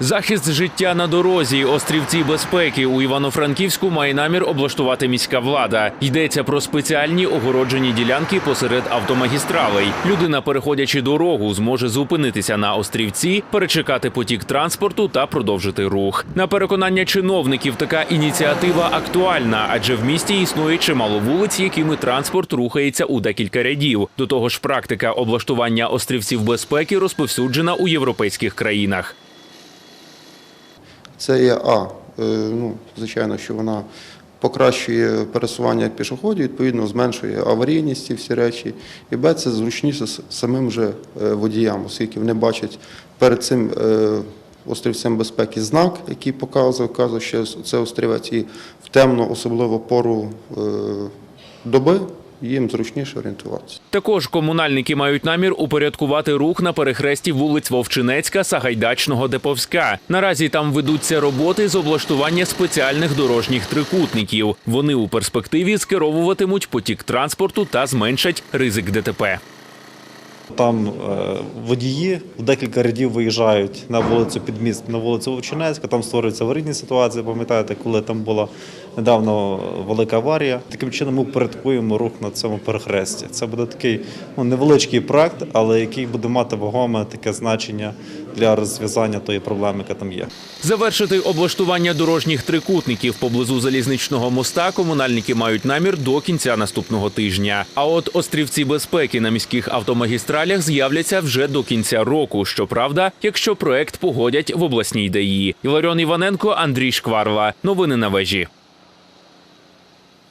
Захист життя на дорозі, острівці безпеки у Івано-Франківську має намір облаштувати міська влада. Йдеться про спеціальні огороджені ділянки посеред автомагістралей. Людина, переходячи дорогу, зможе зупинитися на острівці, перечекати потік транспорту та продовжити рух. На переконання чиновників, така ініціатива актуальна, адже в місті існує чимало вулиць, якими транспорт рухається у декілька рядів. До того ж, практика облаштування острівців безпеки розповсюджена у європейських країнах. Це є А. е, Ну, звичайно, що вона покращує пересування пішоходів, відповідно, зменшує аварійність ці всі речі. І Б, це зручніше самим же е, водіям, оскільки вони бачать перед цим е, острівцем безпеки знак, який показує, вказує, що це острівець, і в темну, особливо пору доби, їм зручніше орієнтуватися. Також комунальники мають намір упорядкувати рух на перехресті вулиць Вовчинецька, Сагайдачного, Деповська. Наразі там ведуться роботи з облаштування спеціальних дорожніх трикутників. Вони у перспективі скеровуватимуть потік транспорту та зменшать ризик ДТП. Там е, водії в декілька рядів виїжджають на вулицю Підміст, на вулицю Вовчинецька. Там створюються аварійні ситуації. Пам'ятаєте, коли там була недавно велика аварія. Таким чином ми упорядкуємо рух на цьому перехресті. Це буде такий ну, невеличкий проект, але який буде мати вагоме таке значення для розв'язання тої проблеми, яка там є. Завершити облаштування дорожніх трикутників поблизу залізничного моста комунальники мають намір до кінця наступного тижня. А от острівці безпеки на міських автомагістралях з'являться вже до кінця року. Щоправда, якщо проект погодять в обласній ДАІ. Іларіон Іваненко, Андрій Шкварла. Новини на вежі.